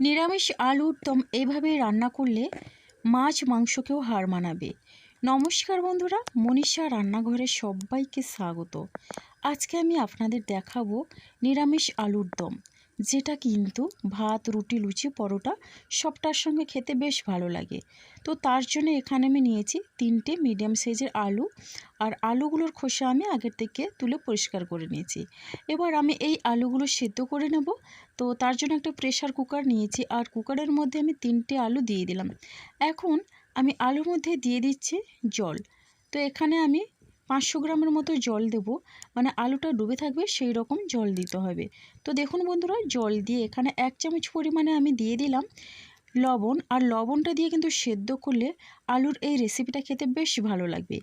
নিরামিষ আলুর দম এভাবে রান্না করলে মাছ মাংসকেও হার মানাবে। নমস্কার বন্ধুরা, মনীষা রান্নাঘরে সবাইকে স্বাগত। আজকে আমি আপনাদের দেখাবো নিরামিষ আলুর দম। যেটা কিন্তু ভাত, রুটি, লুচি, পরোটা সবটার সঙ্গে খেতে বেশ ভালো লাগে। তো তার জন্য এখানে আমি নিয়েছি তিনটে মিডিয়াম সাইজের আলু আর আলুগুলোর খোসা আমি আগের থেকে তুলে পরিষ্কার করে নিয়েছি। এবার আমি এই আলুগুলো সেদ্ধ করে নেব। তো তার জন্য একটা প্রেশার কুকার নিয়েছি আর কুকারের মধ্যে আমি তিনটে আলু দিয়ে দিলাম। এখন আমি আলুর মধ্যে দিয়ে দিচ্ছি জল। তো এখানে আমি পাঁচশো গ্রামের মতো জল দেব। মানে আলুটা ডুবে থাকবে, সেই রকম জল দিতে হবে। তো দেখুন বন্ধুরা, জল দিয়ে এখানে এক চামচ পরিমাণে আমি দিয়ে দিলাম লবণ। আর লবণটা দিয়ে কিন্তু সেদ্ধ করলে আলুর এই রেসিপিটা খেতে বেশ ভালো লাগবে।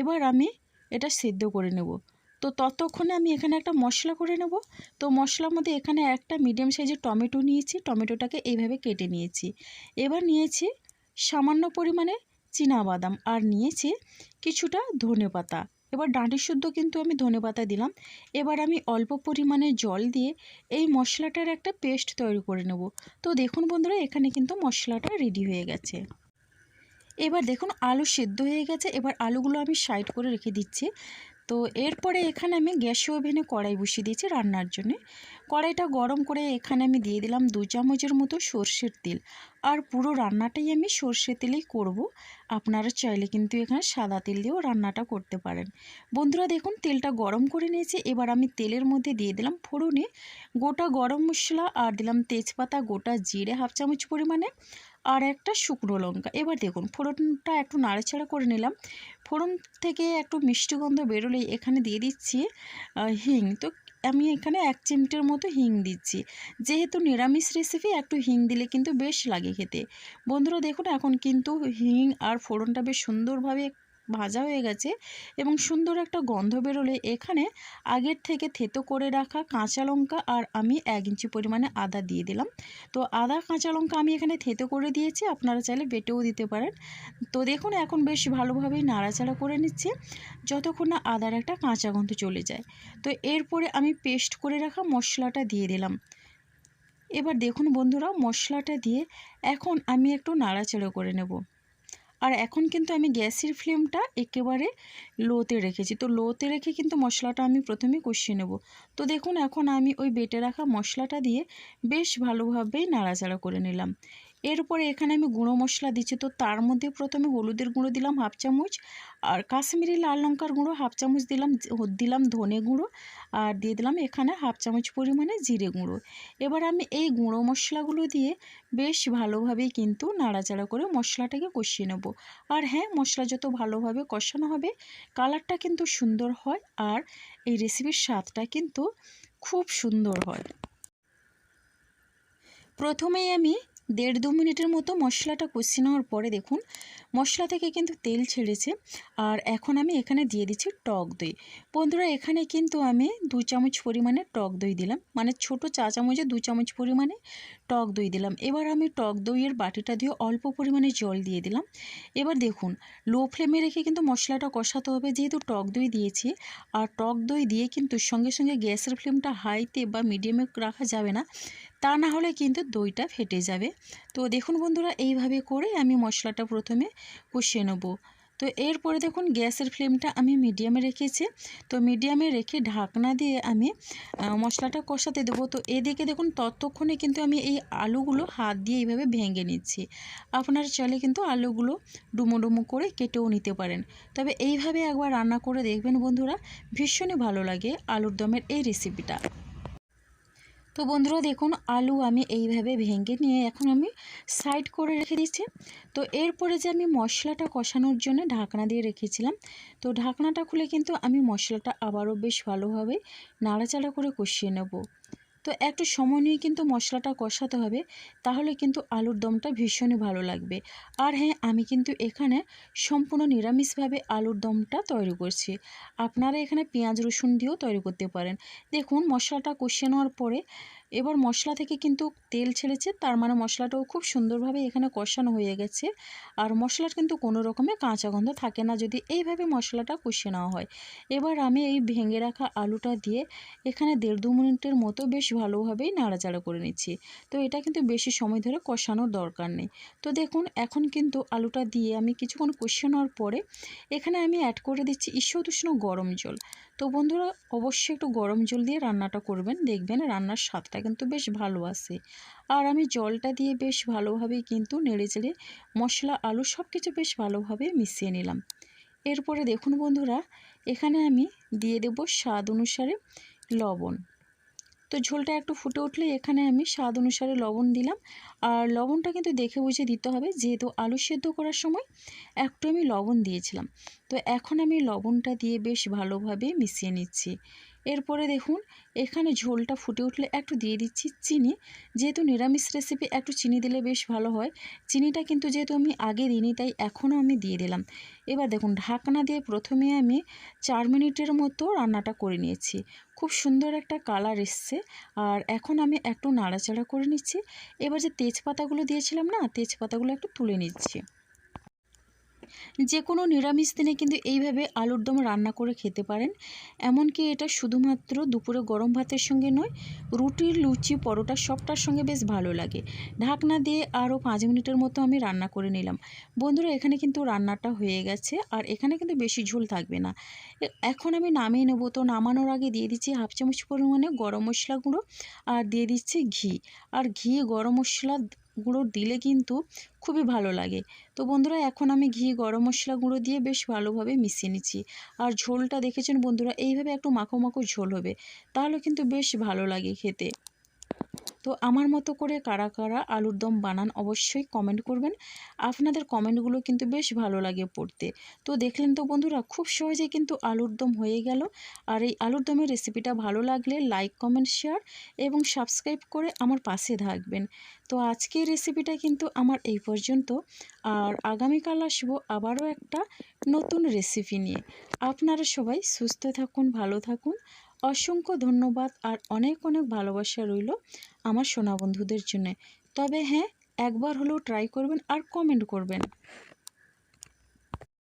এবার আমি এটা সেদ্ধ করে নেব। তো ততক্ষণে আমি এখানে একটা মশলা করে নেব। তো মশলার মধ্যে এখানে একটা মিডিয়াম সাইজের টমেটো নিয়েছি। টমেটোটাকে এইভাবে কেটে নিয়েছি। এবার নিয়েছি সামান্য পরিমাণে বাদাম আর নিয়েছি কিছুটা ধনে পাতা এবার ডাঁটি শুদ্ধ কিন্তু আমি ধনে পাতা দিলাম। এবার আমি অল্প পরিমাণে জল দিয়ে এই মশলাটার একটা পেস্ট তৈরি করে নেব। তো দেখুন বন্ধুরা, এখানে কিন্তু মশলাটা রেডি হয়ে গেছে। এবার দেখুন, আলু সেদ্ধ হয়ে গেছে। এবার আলুগুলো আমি সাইড করে রেখে দিচ্ছি। তো এরপরে এখানে আমি গ্যাস ওভেনে কড়াই বসিয়ে দিয়েছি রান্নার জন্য। কড়াইটা গরম করে এখানে আমি দিয়ে দিলাম দু চামচের মতো সর্ষের তেল। আর পুরো রান্নাটাই আমি সর্ষে তেলেই করব। আপনারা চাইলে কিন্তু এখানে সাদা তেল দিয়েও রান্নাটা করতে পারেন। বন্ধুরা দেখুন, তেলটা গরম করে নিয়েছি। এবার আমি তেলের মধ্যে দিয়ে দিলাম ফোড়নে গোটা গরম মশলা আর দিলাম তেজপাতা গোটা জিরে হাফ চামচ পরিমাণে। আর একটা শুকনো লঙ্কা। এবার দেখুন, ফোড়নটা একটু নাড়াচাড়া করে নিলাম। ফোড়ন থেকে একটু মিষ্টি গন্ধ বেরোলেই এখানে দিয়ে দিচ্ছি হিং। তো আমি এখানে এক চিমটের মতো হিং দিচ্ছি। যেহেতু নিরামিষ রেসিপি একটু হিং দিলে কিন্তু বেশ লাগে খেতে। বন্ধুরা, দেখুন, এখন কিন্তু হিং আর ফোড়নটা বেশ সুন্দরভাবে ভাজা হয়ে গেছে এবং সুন্দর একটা গন্ধ বেরোলে এখানে আগের থেকে থেতো করে রাখা কাঁচা লঙ্কা আর আমি এক ইঞ্চি পরিমাণে আদা দিয়ে দিলাম। তো আদা, কাঁচা লঙ্কা আমি এখানে থেতো করে দিয়েছি, আপনারা চাইলে বেটেও দিতে পারেন। তো দেখুন, এখন বেশ ভালোভাবেই নাড়াচাড়া করে নিচ্ছি, যতক্ষণ না আদার একটা কাঁচা গন্ধ চলে যায়। তো এরপরে আমি পেস্ট করে রাখা মশলাটা দিয়ে দিলাম। এবার দেখুন বন্ধুরা, মশলাটা দিয়ে এখন আমি একটু নাড়াচাড়া করে নেব। আর এখন কিন্তু আমি গ্যাসের ফ্লেমটা একেবারে লোতে রেখেছি। তো লোতে রেখে কিন্তু মশলাটা আমি প্রথমে কষিয়ে নেব। তো দেখুন, এখন আমি ওই বেটে রাখা মশলাটা দিয়ে বেশ ভালোভাবেই নাড়াচাড়া করে নিলাম। এরপরে এখানে আমি গুঁড়ো মশলা দিচ্ছি। তো তার মধ্যে প্রথমে হলুদের গুঁড়ো দিলাম হাফ চামচ, আর কাশ্মীরি লাল লঙ্কার গুঁড়ো হাফ চামচ দিলাম দিলাম ধনে গুঁড়ো, আর দিয়ে দিলাম এখানে হাফ চামচ পরিমাণে জিরে গুঁড়ো। এবার আমি এই গুঁড়ো মশলাগুলো দিয়ে বেশ ভালোভাবেই কিন্তু নাড়াচাড়া করে মশলাটাকে কষিয়ে নেব। আর হ্যাঁ মশলা যত ভালোভাবে কষানো হবে, কালারটা কিন্তু সুন্দর হয়, আর এই রেসিপির স্বাদটা কিন্তু খুব সুন্দর হয়। প্রথমেই আমি দেড় দু মিনিটের মতো মশলাটা কষিয়ে নেওয়ার পরে দেখুন, মশলা থেকে কিন্তু তেল ছেড়েছে। আর এখন আমি এখানে দিয়ে দিচ্ছি টক দই। বন্ধুরা, এখানে কিন্তু আমি দু চামচ পরিমাণে টক দই দিলাম। মানে ছোট চা চামচে দু চামচ পরিমাণে টক দই দিলাম। এবার আমি টক দইয়ের বাটিটা দিয়ে অল্প পরিমাণে জল দিয়ে দিলাম। এবার দেখুন, লো ফ্লেমে রেখে কিন্তু মশলাটা কষাতে হবে। যেহেতু টক দই দিয়েছি, আর টক দই দিয়ে কিন্তু সঙ্গে সঙ্গে গ্যাসের ফ্লেমটা হাইতে বা মিডিয়ামে রাখা যাবে না। তা না হলে কিন্তু দইটা ফেটে যাবে। তো দেখুন বন্ধুরা, এইভাবে করে আমি মশলাটা প্রথমে কষিয়ে নেব। তো এরপরে দেখুন, গ্যাসের ফ্লেমটা আমি মিডিয়ামে রেখেছি। তো মিডিয়ামে রেখে ঢাকনা দিয়ে আমি মশলাটা কষাতে দেবো। তো এদিকে দেখুন, ততক্ষণে কিন্তু আমি এই আলুগুলো হাত দিয়ে এইভাবে ভেঙে নিচ্ছি। আপনার চাইলে কিন্তু আলুগুলো ডুমো ডুমো করে কেটেও নিতে পারেন। তবে এইভাবে একবার রান্না করে দেখবেন বন্ধুরা, ভীষণই ভালো লাগে আলুর দমের এই রেসিপিটা তো বন্ধুরা দেখুন, আলু আমি এইভাবে ভেঙে নিয়ে এখন আমি সাইড করে রেখে দিচ্ছি তো এরপরে যে আমি মশলাটা কষানোর জন্য ঢাকনা দিয়ে রেখেছিলাম, তো ঢাকনাটা খুলে কিন্তু আমি মশলাটা আবারও বেশ ভালোভাবে নাড়াচাড়া করে কষিয়ে নেব। তো একটু সময় নিয়ে কিন্তু মশলাটা কষাতে হবে, তাহলে কিন্তু আলুর দমটা ভীষণই ভালো লাগবে। আর হ্যাঁ আমি কিন্তু এখানে সম্পূর্ণ নিরামিষভাবে আলুর দমটা তৈরি করছি। আপনারা এখানে পেঁয়াজ রসুন দিয়েও তৈরি করতে পারেন। দেখুন, মশলাটা কষিয়ে নেওয়ার পরে এবার মশলা থেকে কিন্তু তেল ছেড়েছে, তার মানে মশলাটাও খুব সুন্দরভাবে এখানে কষানো হয়ে গেছে। আর মশলার কিন্তু কোনো রকমের কাঁচা গন্ধ থাকে না, যদি এইভাবে মশলাটা কষিয়ে নেওয়া হয়। এবার আমি এই ভেঙে রাখা আলুটা দিয়ে এখানে দেড় দু মিনিটের মতো বেশ ভালোভাবেই নাড়াচাড়া করে নিচ্ছি। তো এটা কিন্তু বেশি সময় ধরে কষানোর দরকার নেই। তো দেখুন, এখন কিন্তু আলুটা দিয়ে আমি কিছুক্ষণ কষিয়ে নেওয়ার পরে এখানে আমি অ্যাড করে দিচ্ছি ঈষদুষ্ণ গরম জল। তো বন্ধুরা, অবশ্যই একটু গরম জল দিয়ে রান্নাটা করবেন। দেখবেন রান্নার স্বাদটা কিন্তু বেশ ভালো আসে আর আমি জলটা দিয়ে বেশ ভালোভাবেই কিন্তু নেড়ে চেড়ে মশলা, আলু সব কিছু বেশ ভালোভাবে মিশিয়ে নিলাম। এরপরে দেখুন বন্ধুরা, এখানে আমি দিয়ে দেব স্বাদ অনুসারে লবণ। তো ঝোলটা একটু ফুটে উঠলে এখানে আমি স্বাদ অনুসারে লবণ দিলাম। আর লবণটা কিন্তু দেখে বুঝে দিতে হবে, যেহেতু আলু সেদ্ধ করার সময় একটু আমি লবণ দিয়েছিলাম। তো এখন আমি লবণটা দিয়ে বেশ ভালোভাবে মিশিয়ে নিচ্ছি। এরপরে দেখুন, এখানে ঝোলটা ফুটে উঠলে একটু দিয়ে দিচ্ছি চিনি। যেহেতু নিরামিষ রেসিপি একটু চিনি দিলে বেশ ভালো হয়। চিনিটা কিন্তু যেহেতু আমি আগে দিইনি, তাই এখনও আমি দিয়ে দিলাম। এবার দেখুন, ঢাকনা দিয়ে প্রথমে আমি চার মিনিটের মতো রান্নাটা করে নিয়েছি। খুব সুন্দর একটা কালার এসছে। আর এখন আমি একটু নাড়াচাড়া করে নিচ্ছি। এবার যে তেজপাতাগুলো দিয়েছিলাম না, তেজপাতাগুলো একটু তুলে নিচ্ছি। যে কোনো নিরামিষ দিনে কিন্তু এইভাবে আলুর দম রান্না করে খেতে পারেন। এমনকি এটা শুধুমাত্র দুপুরে গরম ভাতের সঙ্গে নয় রুটি লুচি, পরোটা সবটার সঙ্গে বেশ ভালো লাগে। ঢাকনা দিয়ে আরও পাঁচ মিনিটের মতো আমি রান্না করে নিলাম। বন্ধুরা, এখানে কিন্তু রান্নাটা হয়ে গেছে আর এখানে কিন্তু বেশি ঝোল থাকবে না। এখন আমি নামিয়ে নেব। তো নামানোর আগে দিয়ে দিচ্ছি হাফ চামচ পরিমাণে গরম মশলা গুঁড়ো আর দিয়ে দিচ্ছি ঘি। আর ঘি, গরম মশলা গুঁড়ো দিলে কিন্তু খুবই ভালো লাগে। তো বন্ধুরা, এখন আমি ঘি, গরম মশলা গুঁড়ো দিয়ে বেশ ভালোভাবে মিশিয়ে নিচ্ছি। আর ঝোলটা দেখেছেন বন্ধুরা, এইভাবে একটু মাখো মাখো ঝোল হবে, তাহলে কিন্তু বেশ ভালো লাগে খেতে। তো আমার মতো করে কারা কারা আলুর দম বানান অবশ্যই কমেন্ট করবেন। আপনাদের কমেন্টগুলো কিন্তু বেশ ভালো লাগে পড়তে। তো দেখলেন তো বন্ধুরা, খুব সহজে কিন্তু আলুর দম হয়ে গেল। আর এই আলুর দমের রেসিপিটা ভালো লাগলে লাইক কমেন্ট শেয়ার এবং সাবস্ক্রাইব করে আমার পাশে থাকবেন। তো আজকের রেসিপিটা কিন্তু আমার এই পর্যন্ত। আর আগামীকাল আসব আবারও একটা নতুন রেসিপি নিয়ে। আপনারা সবাই সুস্থ থাকুন, ভালো থাকুন। অসংখ্য ধন্যবাদ আর অনেক অনেক ভালোবাসা রইল আমার সোনা বন্ধুদের জন্য। তবে হ্যাঁ একবার হলেও ট্রাই করবেন আর কমেন্ট করবেন।